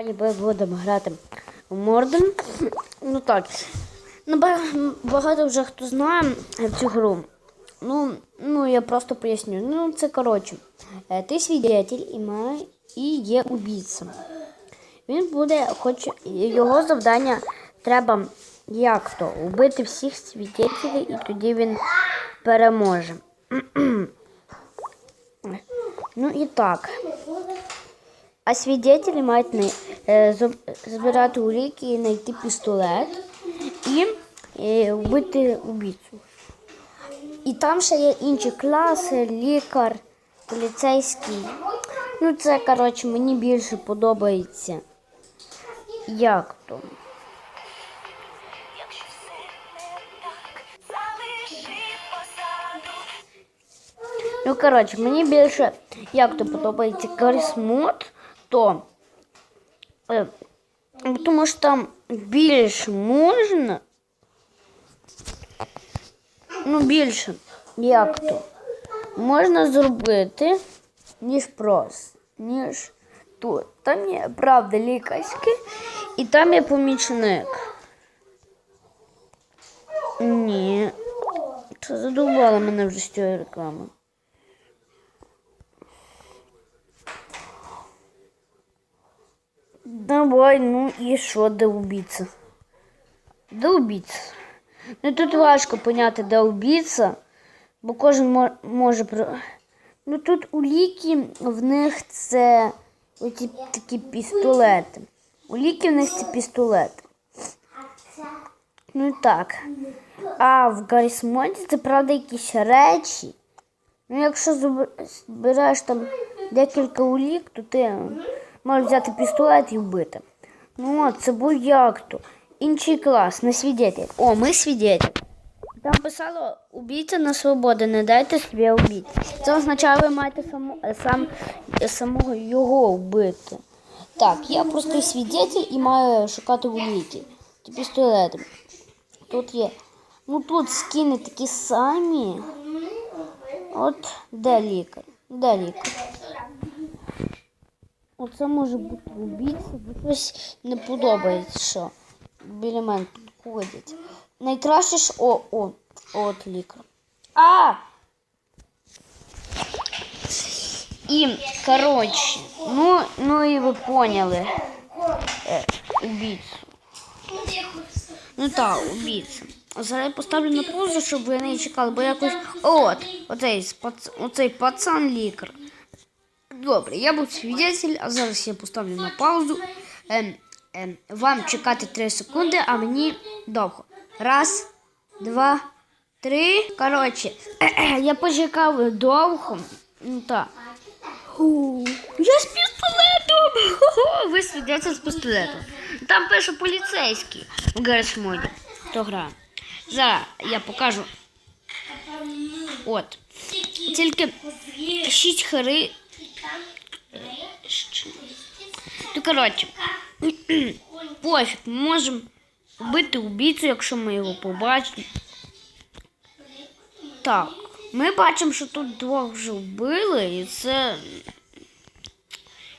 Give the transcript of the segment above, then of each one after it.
Ми будемо грати в Морден. Ну так. Ну, багато вже хто знає цю гру. Ну, ну я просто поясню. Ну, це коротше. Е, Ти свідетель і має і є убійцем. Він буде, хоч його завдання треба як то убити всіх свідетелів, і тоді він переможе. ну і так. А свідетелі мають не, е, збирати уліки і знайти пістолет і е, вбити убійцю. І там ще є інші класи, лікар, поліцейський. Ну, це, коротше, мені більше подобається. Як то? Ну, коротше, мені більше, як то подобається карісмод, то е, тому що там більше можна. Ну, більше, як то, можна зробити, ніж просто, ніж тут. Там є, правда, лікарський, і там є помічник. Ні. Це задовбало мене вже з цієї реклами. Давай, ну і що, де убійця? Де убійця? Ну тут важко поняти, де убійця, бо кожен може. Ну тут у ліки в них це оці такі пістолети. У ліки в них це пістолети. Ну і так. А в Гаррісмоді це правда якісь речі. Ну, якщо збираєш там декілька улік, то ти можеш взяти пістолет і вбити. Ну це був як то. Інший клас, не свідетель. О, ми свідетель. Там писало убійця на свободу, не дайте собі убити. Це означає, ви маєте саму, е, сам, е, самого його вбити. Так, я простий свідетель і маю шукати уліки. Ті пістолети. Тут є. Ну тут скини такі самі. От де лікар? Де лікар? Оце може бути убійця, бо щось не подобається, що біля мене тут ходять. Найкраще ж о, о, от лікар. А! І, коротше, ну, ну і ви поняли. Е, убійцю. Ну так, убійця. Зараз я поставлю на паузу, щоб ви не чекали, бо якось. От, оцей, оцей пацан лікар. Добре, я був свідетель, а зараз я поставлю на паузу. Ем, ем, вам чекати 3 секунди, а мені довго. Раз, два, три. Коротше, я почекав довго. Ну так. Я з пістолетом! Ви свідетель з пістолетом. Там пише поліцейський в Гаррісмоді. Хто грає. Зараз я покажу. От. Тільки шість хари. Ну, коротше, пофіг, ми можемо вбити убійцю, якщо ми його побачимо. Так, ми бачимо, що тут двох вже вбили, і це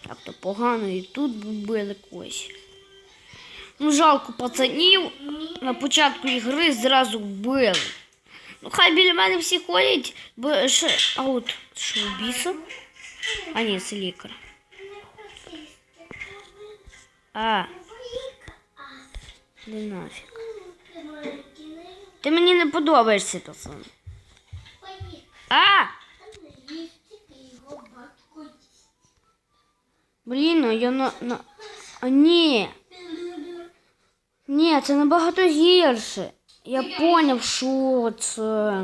як то погано, і тут вбили когось. Ну, жалко пацанів. На початку ігри зразу вбили. Ну, хай біля мене всі ходять, бо ще. А от що убійця? А ні, це лікар. А. Не нафіг. Ти мені не подобаєшся, пацан. А! Блін, ну я на. на... А ні. Ні, це набагато гірше. Я поняв, що це.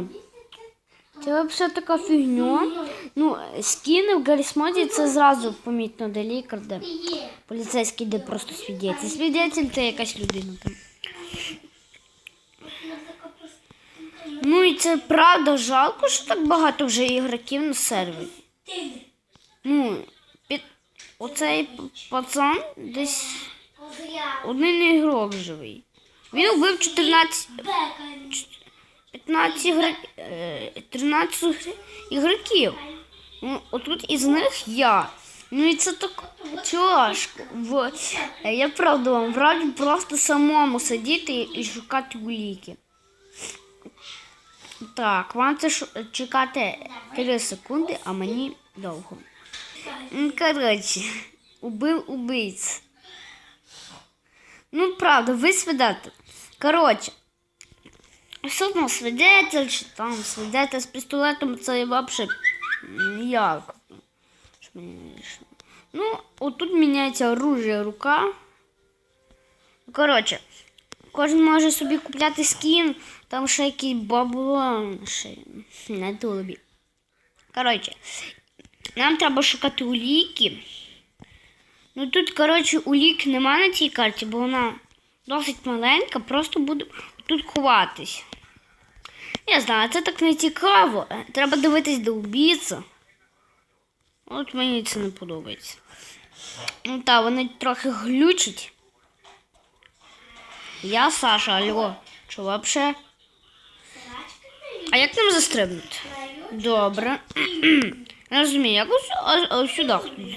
Це взагалі така фігня. Ну, скини в Гаррісмоді це зразу помітно, де лікар, де поліцейський, де просто свідетель. Свідетель це якась людина там. Ну і це правда жалко, що так багато вже ігроків на сервері. Ну, під... оцей пацан десь один ігрок живий. Він вбив 14, 15 ігр... е, 13 ігроків. Ну, отут із них я. Ну і це так тяжко. В- е, Я правда вам раджу просто самому сидіти і шукати уліки. Так, вам це ш- чекати 3 секунди, а мені довго. Ну, коротше, убив убийць. Ну, правда, ви свидетель. Коротше, що свидетель, чи там свидетель з пістолетом, це взагалі ніяк. Ну, отут міняється оружие рука. Коротше, кожен може собі купляти скін, там ще якийсь баблон, ще на тулубі. Коротше, нам треба шукати уліки. Ну тут, коротше, улік нема на цій карті, бо вона досить маленька, просто буду тут ховатись. Я знаю, це так не цікаво. Треба дивитись до убійця. От мені це не подобається. Ну так, вони трохи глючать. Я Саша, алло. Що вообще? А як нам застрибнути? Добре. Розумію, як ось, ось, сюди хтось.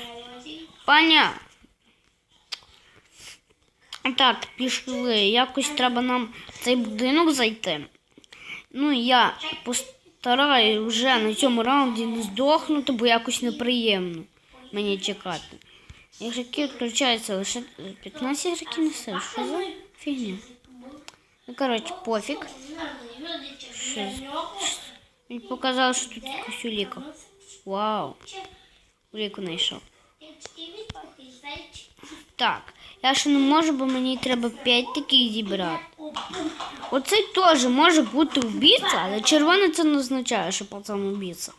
Так, пішли. Якось треба нам в цей будинок зайти. Ну, я постараюсь вже на цьому раунді не здохнути, бо якось неприємно мені чекати. Ігроки відключаються лише 15 ігроків несе. Що за фігня? Ну, коротше, пофіг. Він показав, що тут якась уліка. Вау. Уліку знайшов. Так, я ще не можу, бо мені треба 5 таких зібрати. Оцей теж може бути вбійця, але червоний це не означає, що пацан убійця.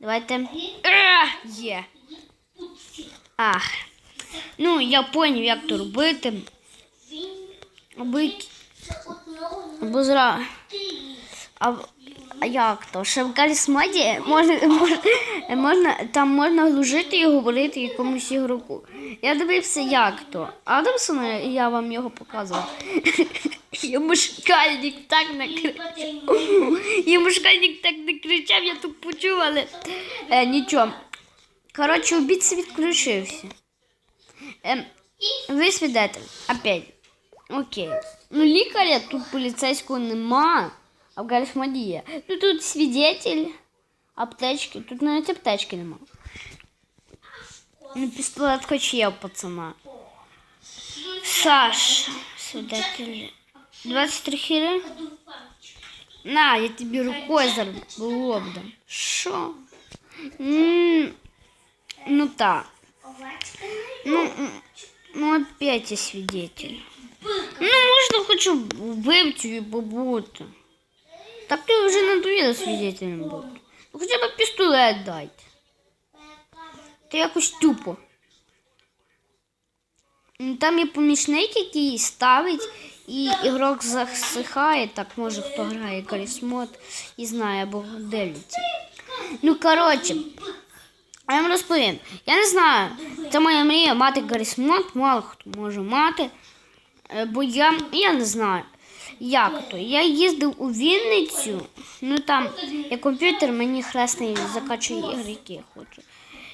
Давайте. А, є. Ах. Ну, я поняв, як то робити. Або, які- або зра. А, а як то? Ще в Галісмаді можна, можна, там можна глушити і говорити якомусь ігроку. Я дивився, як то. Адамсона, я вам його показував. Йому шкальник так накричав. Йому шкальник так не кричав, я тут почув, але е, нічого. Коротше, убійця відключився. Ем, ви свідетель. Опять. Окей. Ну, лікаря тут поліцейського нема, а в Галісмаді. Ну тут свідетель, аптечки. Тут навіть аптечки нема. Ну, пістолет хоч є у пацана. Саш, свідетель. 23 хіри. На, я тобі рукою зараз було б дам. Що? М, Ну так. Ну, м, ну опять я свидетель. Ну, можна хочу вбивцю побути. Так ти вже надоїла свидетелем бути. Ну, хоча б пістолет дайте. Ти якось тупо. Ну, Там є помічник, який ставить, і ігрок засихає, так може хто грає карісмод і знає або дивиться. Ну, коротше, я вам розповім. Я не знаю, це моя мрія мати карісмод, мало хто може мати. Е, Бо я, я не знаю, як то. Я їздив у Вінницю, ну там є комп'ютер, мені хресний закачує ігри, які я хочу.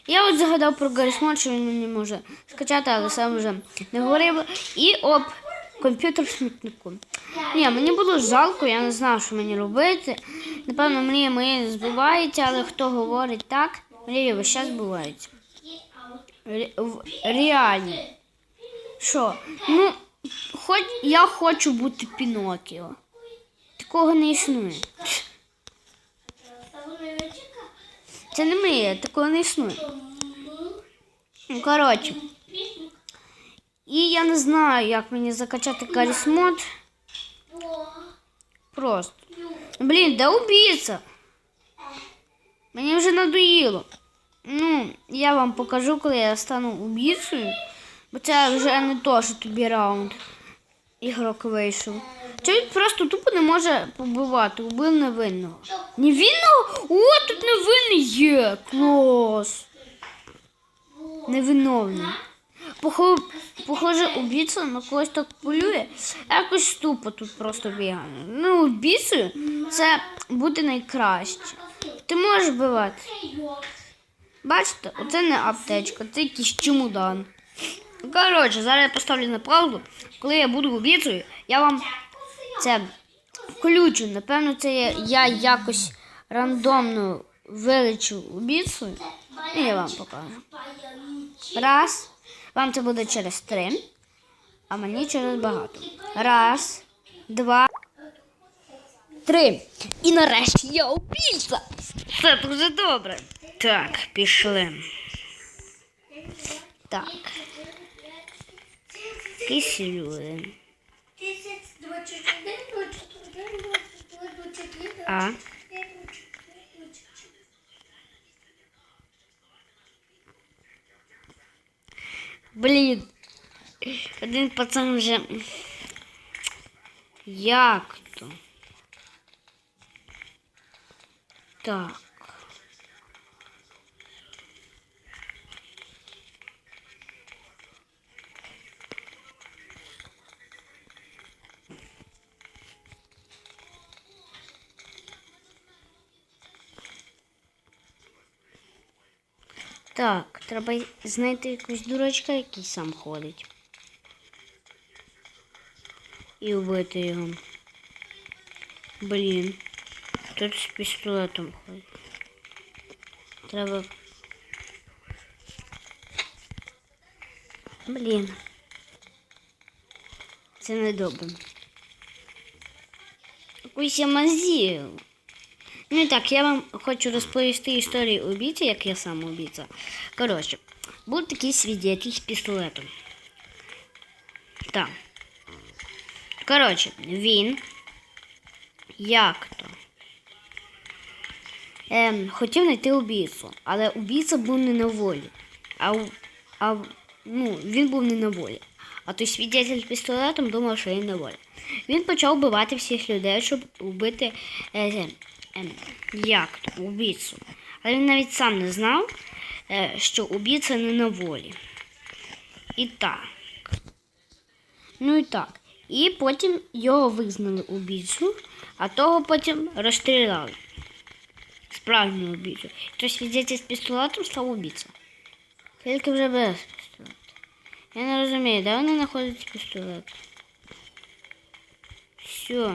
Я от згадав про Гаррісмон, що він не може скачати, але сам вже не говорив. І оп, комп'ютер в смітнику. Ні, мені було жалко, я не знав, що мені робити. Напевно, мрія моя не збувається, але хто говорить так, мрії весь час збуваються. Ре- в- Реально. Що? Ну, хоч я хочу бути Пінокіо. Такого не існує. Це не мрія, такого не існує. Ну, коротше. І я не знаю, як мені закачати карісмод. Просто. Блін, де убійця? Мені вже надоїло. Ну, я вам покажу, коли я стану убійцею. Бо це вже не то, що тобі раунд. Ігрок вийшов. Він просто тупо не може побивати, убив невинного. Невинного? О, тут невинний є. Клас. Невиновний. Похо... Похоже, убійця на когось так полює. Якось тупо тут просто бігає. Ну, убійцею це буде найкраще. Ти можеш вбивати. Бачите, оце не аптечка, це якийсь чемодан. Коротше, зараз я поставлю на паузу. Коли я буду убійцею, я вам це включу. Напевно, це я, я якось рандомно вилечу убійцею. І я вам покажу. Раз. Вам це буде через три, а мені через багато. Раз, два, три. І нарешті я убійця. Це дуже добре. Так, пішли. Так. Люди. А. Блін. Один пацан вже. Як то? Так. Так, треба знайти якогось дурачка, який сам ходить. І вбити його. Блін. Тут з пістолетом ходить. Треба. Блін. Це не добре. Якусь я мазію. Ну і так, я вам хочу розповісти історію убійці, як я сам убійця. Коротше, був такий свідетель з пістолетом. Так. Коротше, він. Як то? Ем, хотів знайти убійцю, але убійця був не на волі. А, а ну, він був не на волі. А той свідетель з пістолетом думав, що він на волі. Він почав вбивати всіх людей, щоб вбити е, як то, убійцю. Але він навіть сам не знав, е, що убійця не на волі. І так. Ну і так. І потім його визнали убійцю, а того потім розстріляли. Справжнього убійцю. То свідетель з пістолетом став убійцем. Тільки вже без пістолета. Я не розумію, де вони знаходять пістолет. Все.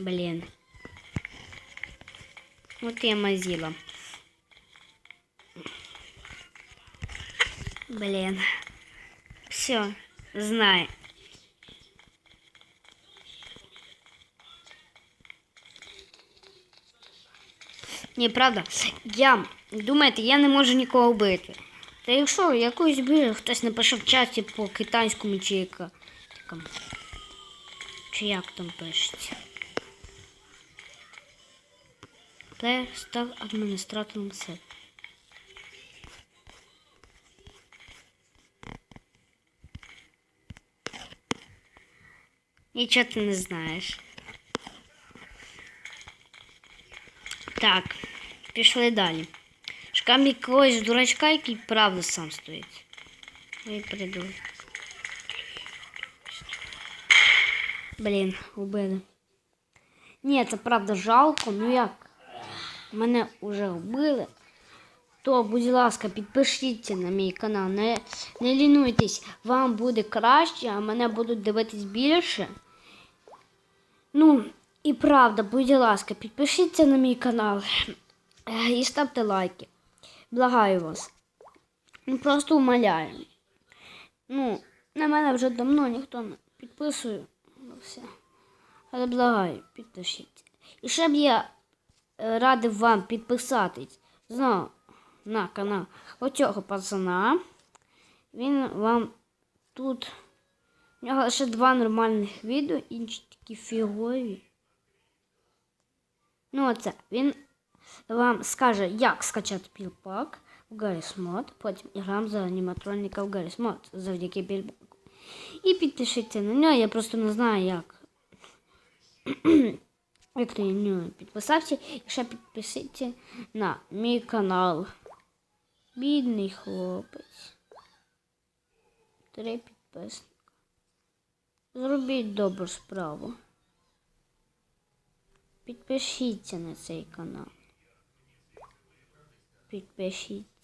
Блін. От я мазила. Блін. Все, знаю. Ні, правда. Я думаєте, я не можу нікого вбити. Та якщо якусь би хтось напише в чаті по китайському чи яка. Чи як там пишеться? Плеєр став адміністратором сет. Нічого ти не знаєш. Так, пішли далі. Шукаємо якогось дурачка, який правда сам стоїть. Ой, придурок. Блін, убили. Ні, це правда жалко, ну як? Мене вже вбили. То, будь ласка, підпишіться на мій канал. Не, не лінуйтесь, вам буде краще, а мене будуть дивитись більше. Ну, і правда, будь ласка, підпишіться на мій канал е, і ставте лайки. Благаю вас. Просто умоляю. Ну, на мене вже давно ніхто не підписує. Ну, все. Але благаю, підпишіться. І ще б я радив вам підписатись знову на канал оцього пацана. Він вам тут. У нього лише два нормальних відео, інші такі фігові. Ну, оце. Він вам скаже, як скачати пілпак в Garry's Mod, потім грам за аніматроніка в Garry's Mod завдяки пілпаку. І підпишіться на нього, я просто не знаю, як. Підписався і ще підписіться на мій канал. Бідний хлопець. Три підписника. Зробіть добру справу. Підпишіться на цей канал. Підпишіться.